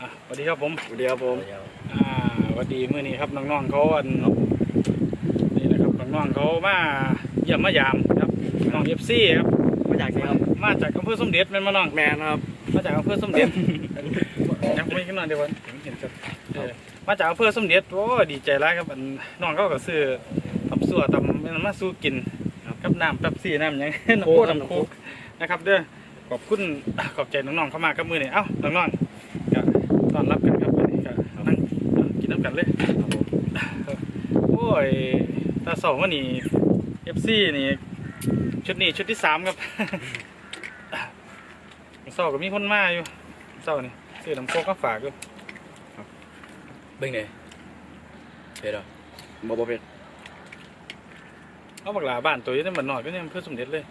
อะสวัสดีครับผมสวัสดีครับผมอ่าสวัสดีมื้อนี้ครับน้องๆเขาอันนี่นะครับน้องๆเขามาเยี่ยมมายามครับน้องเอฟซีครับมาจากไหนครับมาจากอำเภอสมเด็จแม่นมาน้องแมนครับมาจากอำเภอสมเด็จยังไม่ขึ้นมาเดี๋ยววันเห็นจัดเออมาจากอำเภอสมเด็จโอ้ดีใจร้ายครับอันน้องเขาก็ซื้อตำสั่วตำนั่นมาสู้กินกับน้ำแป๊บซี่น้ำหยังน้ำโค้กน้ำโค้กนะครับเด้อขอบคุณขอบใจน้องๆเข้ามากับมือนี่เอ้าน้องๆก็ต้อนรับกันครับวันนี้ก็นั่งกินน้ำกัน เลยโอ้ยตาสองวันนี้เอฟซีนี่ ชุดนี้ชุดที่สามครับเศร้าก็มีคนมาอยู่เศร้านี่ซื้อน้ำโคกก็ฝากอยู่เบิ่งไหนเผ็ดเหรอบ่บ่เป็นเอาบักหลาบ้านตัวนี้มันหน่อยก็เนี่ยเพื่อสมเด็จเลย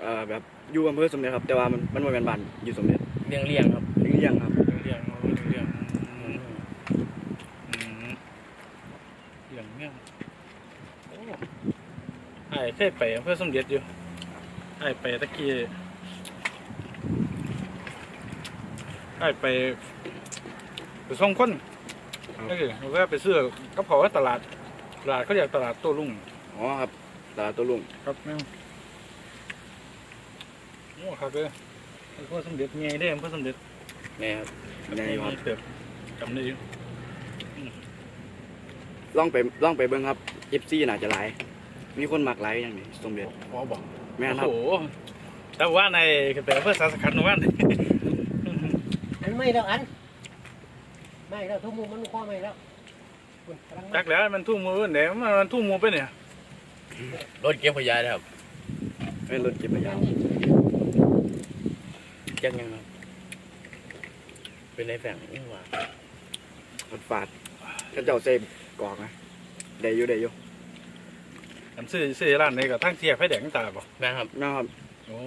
เอ่อแบบอยู่อำเภอสมเด็จครับ แต่ว่ามันมันบ่แม่นบ้านอยู่สมเด็จเลี้ยงเลี้ยงครับเลี้ยงๆครับเรียงเอาเรียงอืมอืมเรียงเนี่ยโอ้ไอ้เค ยไปอำเภอสมเด็จอยู่ไอ้ไปตะกี้ไอ้ไปไปส่งคนก็คือเราก็ไปซื้อกระเพราะว่าตลาดตลาดเขาเรียกตลาดโต้รุ่งอ๋อครับตลาดตัวลุงครับแม่งโอ้ครับเลยเพื่อสมเด็จไงได้เพื่อสมเด็จแม่ครับใหญ่อยู่ครับเติบจำได้อยู่ลองไปลองไปเบิ่งครับ FC น่าจะหลาย มีคนมักหลายอย่างนี้สมเด็จพอบอกแม่นครับโอ้โหแต่ว่าในแต่เพื่อสารสกัดหนูว่าอันไม่แล้วอัน ไม่แล้วทุกมุมมันคว้าไม่แล้วคุณกำลังจักแล้วมันทุ่มมือเนี่ยมันทุ่มมือไปเนี่ยรถเก็บขยะนะครับเป็นรถเก็บขยะจักยังครับเป็นไรแฝงนี่หว่ารถฝาดเขาเจ้าเซมกอกนะได้อยู่ได้อยู่ อันซื้อซื้อร้านนี้ก็ทั้งเทียบให้แดงตาบอกแม่ครับนะครับโอ้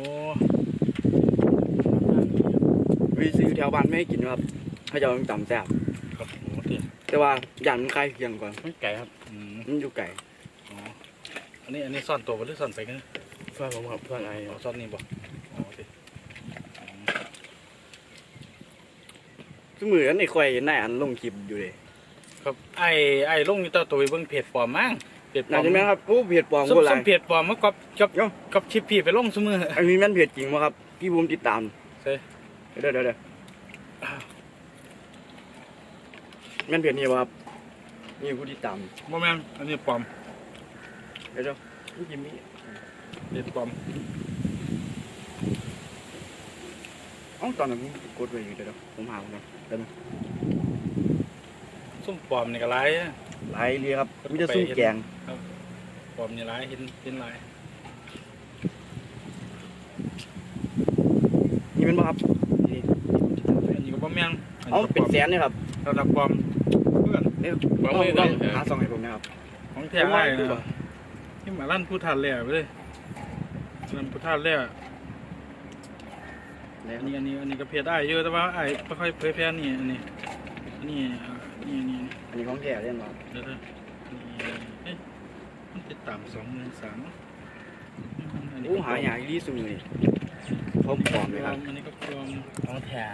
วิซีอยู่แถวบ้านไม่ให้กินครับเขาเจ้าต้องจำแซ่บครับโอ้ที่แต่ว่าย่านมันคล้ายเคียงกว่าไม่ไก่ครับอืมมันอยู่ไกลอ๋ออันนี้อันนี้ซ่อนตัวบ่หรือซ่อนไปกันเพื่อนผมครับเพื่อนไอ้เอาซ่อนนี่บอกอ๋อที่ซึ่งมือนั้นไอ้ข่อยเห็นนายอันลงคลิปอยู่เลยครับไอ้ไอ้ลงนี่ตัวตัวไปเบิ่งเพจปลอมมั้ง เพจปลอน่ามจะแม่นครับโอ้เพจปลอมซุ่โคมตรหซุ่ลายมเพจปลอมมันก๊อปก๊อปเอ้าก๊อปชิปพี่ไปลงซุมือ อันนี้แม่นเพจจริงวะครับพี่บูมติดตามใช่ เดี๋ยวเดี๋ยวเดี๋ยวแม่นเพจนี้วะครับนี่ผู้ติดตามบ่แม่นอันนี้ปลอมเดี๋ยวเดี๋ยวพี่จิมมี่เพจปลอมเอ้าตอนนั้นผมกดไว้อยู่เดี๋ยวเดี๋ยวผมหาครับเดี๋ยวนะซุ่มปลอมนี่ก็หลาย หลายเรียครับมันจะซุ่มแกงปล อมนี่หลายเห็นเห็นหลายนี่เป็นป่ะครับนี่อันนี้ก็บ่แม่นอันเอ้านี้ก็ปเป็ลนอมแสนเนี่ยครับระดับปลอมเพื่อนเนี่ยวางต้องมือต้ต้อองงหาซองให้ผมนะครับของแท้ไอ้นะที่มาลั่นผู้ทันแล้วไปเลยลั่นผู้ทันแล้วเนี่ยอันนี้อันนี้อันนี้ก็เพจได้เยอะแต่ว่าไอ้ไม่ค่อยเผยแพร่นี่อันนี้อันนี้อ่านี่อันนี้อันนี้ของแท้เรียนมาเดี๋ยวเดี๋ยวนี่เอ๊ะ มันติดตามสองหมื่นสามอันนี้โอ้ก็หาอย่างอีสุนี่เขาปลอมเลยครับอันนี้ก็ปลอมของแท้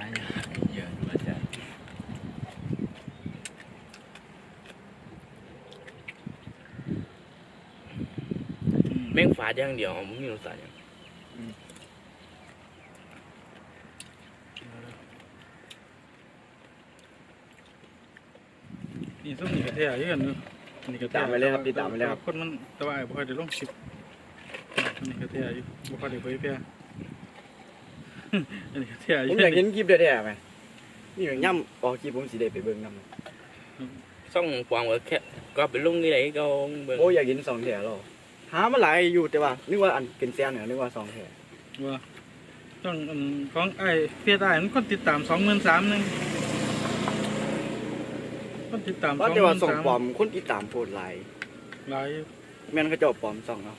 เยอะด้วยจ้ะแม่งฝาดอย่างเดียวผมไม่รู้สายอย่างนี่ส้มนี่ก็เท่เยอะนึง นี่ก็ตามไปเลยครับติดตามไปเลยครับ คนมันแต่ว่าไอ้บ่ค่อยได้ลงคลิปอันนี้ก็เท่อยู่บ่ค่อยได้เผยแพร่ อันนี้ก็เท่อผยู่มอยากเห็นคลิปแท้ๆไหมนี่อย่างย่ำออกคลิปผมสีได้ไปเบิ่งนำซ่องปองไว้แค่ก็ไปลงที่ไหนก็เบิ่งโอ้อยากเห็นสองแถวเราหามาหลายอยู่แต่ว่านึกว่าอันเป็นแซนเนี่ยนึกว่าสองแถวว่าต้องอันของไอ้เฟียดไอ้มันคนติดตามสองหมื่นสามนึง คนติดตามสว่าองหแต่ว่ามื่นส่องสามปลอมคนติดตามโพดหลายหลายแม่นเขาเจ้าปลอมส่องเนาะ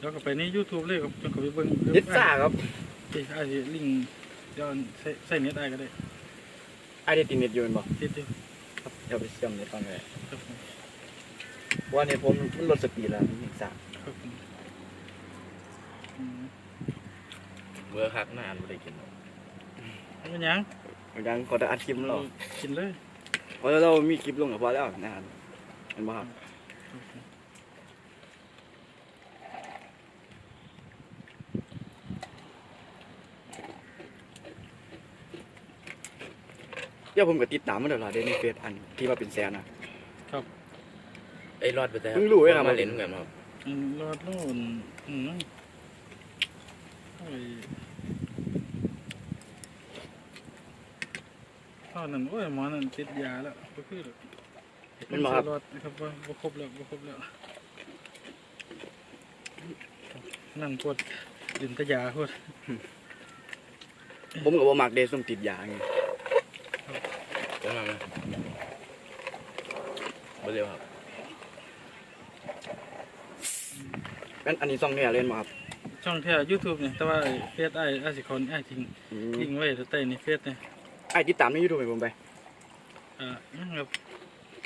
แล้วก็ไปใน YouTube เลยครับจนเขาไปเบิ่งยิดซ่าครับไอ้ไอ้ลิงก์เดี๋ยวใส่ใส่เน็ตได้ก็ได้ไอเดติเน็ตอยู่แม่นบ่ติดอยู่ครับเดี๋ยวไปเชื่อมเน็ตก่อนเลยครับผมว่าเนี่ยผมมันลดสปีดแล้วมันยิดซ่าครับผมอืมเบอร์คักนานไม่ได้กินหรอกเป็นหยังยังขอแต่อัดคลิปมันหรอกินเลยเพราะเรามีคลิปลงกับพอแล้วนะครับเห็นป่ะครับเดี๋ยวผมก็ติดตามมาตลอดเดนในเฟซอันที่ว่าเป็นแสนนะไอ้รอดไปแต่เพิ่งรู้เว้ยครับมาเล่นกันครับอืมรอดนู่นอืมไอ้ ตอนนั้นโอ้ยหมอนั่นติดยาแล้วก็คือมันบ่ครับรอดนะครับว่าบ่ครบแล้วบ่ครบแล้วนั่นปวดดินตะยาพวดผมกับว่ามักเดส้มติดยาไงจะมาไหมบ่เร็วครับงั้นอันนี้ซ่องเนี่ยเล่นมาครับช่องแท้ YouTube เนี่ยแต่ว่าเฟซไอ้ไอ้สิคนไอ้ทิ้งอืมทิ้งไว้แต่ใต้ในเฟซเนี่ย ไอ้ติดตามในยูทูบให้ผมไปอ่าครับ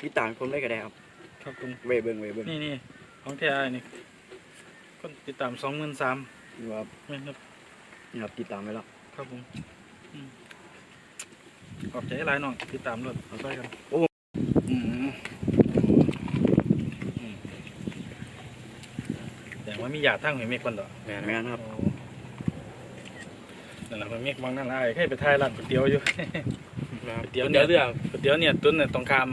ติดตามผมได้ก็ได้ครับครับผมเวเบิ้งเวเบิ้งนี่นี่ของแท้ไอ้นี่คนติดตามสองหมื่นสามนี่ครับนะครับนี่ครับติดตามไว้แล้วครับผมอืมขอบใจหลายน้องติดตามรถเอาไปกันโอ้อืมอืมแต่ว่ามีหยาดทั้งหอยเมฆคนดอกแม่นแม่นครับ โอ้ นั่นแหละหอยเมฆบางนั่นละไอ้ให้ไปถ่ายร้านก๋วยเตี๋ยวอยู่นะครับเดี๋ยวเดี๋ยวเรื่อง ก๋วยเตี๋ยวเนี่ยตุ้นเนี่ยตรงคาม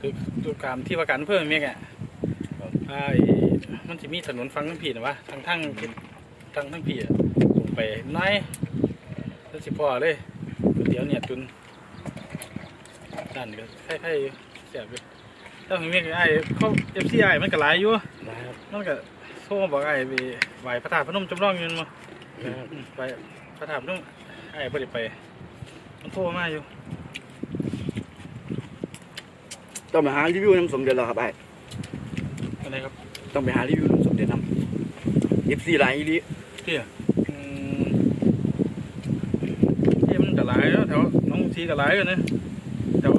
คือตรงคามที่ว่าการเพิ่มเมฆอะไอ้มันจะมีถนนฟังทั้งผีนะวะทางทั้งทิศทางทั้งผีอะลงไปน้อยแล้วสิพอเลยก๋วยเตี๋ยวเนี่ยตุ้นด้านก็ใครๆเสียบอยู่ถ้าหอยเมฆไอ้เขาเอฟซีไอ้มันก็หลายอยู่ นะครับมันก็โทรมาบอกไอ้ไปไหวพระธาตุพนมจำลองอยู่นั่นมานะครับอืมไป พระธาตุพนมไอ้บ่ได้ไป มันโทรมาอยู่ต้องไปหารีวิวน้ำสมเด็จแล้วครับไอ้อะไรครับต้องไปหารีวิวน้ำสมเด็จน้ำเอฟซีไลน์อีหลีเที่ยอืมที่มันก็หลายแล้วแถวหน้องทีก็หลายกันนะแถว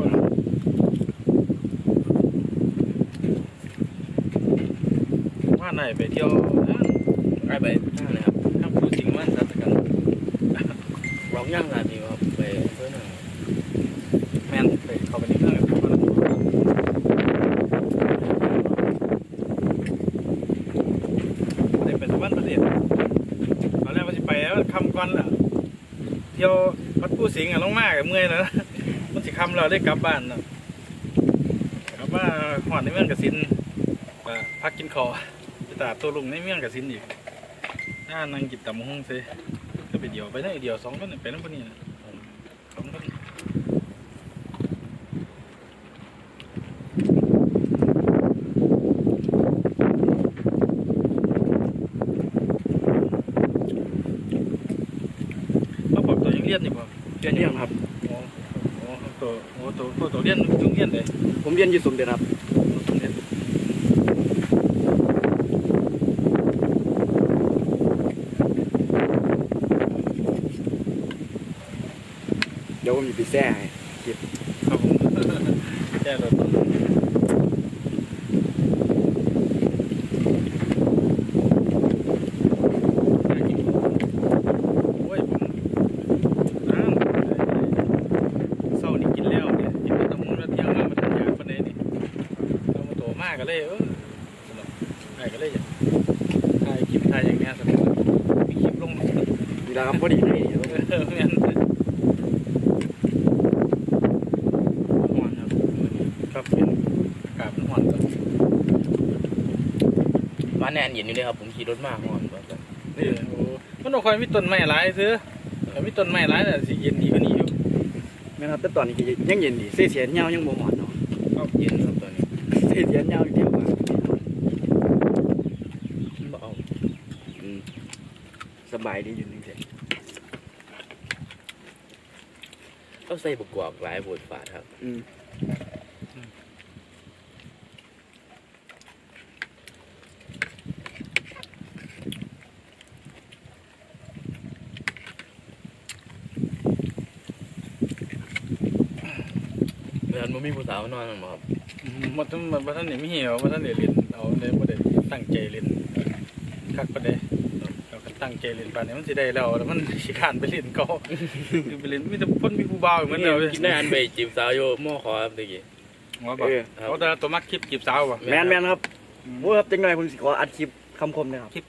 ว่าไหนไปเที่ยวนะไอ้ไปนะครับ ทางผู้สิงห์มันทัดกัน ร้อง ย่างร้านนี้ครับไปเพื่อนงแม่นไปเข้าไปในเมืองกับเด็กเป็นสวรรค์ประเทศตอนแรกว่าจะไปแล้วคำก่อนล่ะเที่ยววัดผู้สิงห์อะลงมากเมื่อยแล้วนะมันสิคำเราได้กลับบ้านนะกลับมาหอดในเมืองกสินพักกินคอไปตาตัวลุงในเมืองกสินอีกน่านั่งกินตำบักหุ่งเซิ ก็ไปเดียวไปได้เดียวสองคนไปนั่นคนนี้นะสองคนเขาบอกตัวยังเรียนอยู่ป่ะเรียนยังครับโอ้โหตัวโอ้ตัวตัวตัวเรียนตัวเรียนเลยผมเรียนอยู่สมเด็จครับตัวเรีย ดี๋ยวผมจะไปแซ่ให้ครับผมแค่รถโอ้ยผมน้ำเศร้านี่กินแล้วเนี่ยกินแต่ตะมุนแล้วเที่ยงมามาทำยาคนใดนี่เรามาโตมากก็เลยเออสนุกไอ้ก็เลยอยากถ่ายคลิปถ่ายอย่างเงี้ยสนุกมีคลิปลงมีแล้วครับพอดีเลยเออแม่นห่อนครับครับเป็นอากาศมันห่อนครับ บ้าน แนนเย็นอยู่เลยครับผมขี่รถมาก่อนว่าจะนี่โอ้มันต้องคอยมีต้นไม้หลายซื้อแต่มีต้นไม้หลายแต่ะสิเย็นดีกว่านี้อยู่แม่นครับแต่ตอนนี้ก็ยังเย็นดีเสียเสียนเงายังบ่หมอนเนาะเอาเย็นครับตอนนี้เสียเสียนเงาเดียวมาบ่เอาอืมสบายดีอยู่นึงเสียเอาใส่บกกวากหลายบทฝาดครับ อืม เดือนบ่ มีผู้สาวนอนมั้งบ่ครับอืมมันต้องมันบ่ทันได้มีเหรอบ่ทันได้เรียนเอาเลยบ่ได้ตั้งใจเรียนคักปานใดเราก็ตั้งใจเล่นปานนี้มันสิได้แล้วแล้วมันสิขานไปเล่นเขาคือไปเล่นมีแต่คนมีผู้บ่าวเหมือนเดิมกินได้อันไปจีบสาวอยู่หม้อขอครับตะกี้ว่าบ่เออเขาแต่ตัวมักคลิปจีบสาวบ่แมนแมนครับโอ้ครับจังหน่อยผมสิขออัดคลิปคำคมนะครับคลิป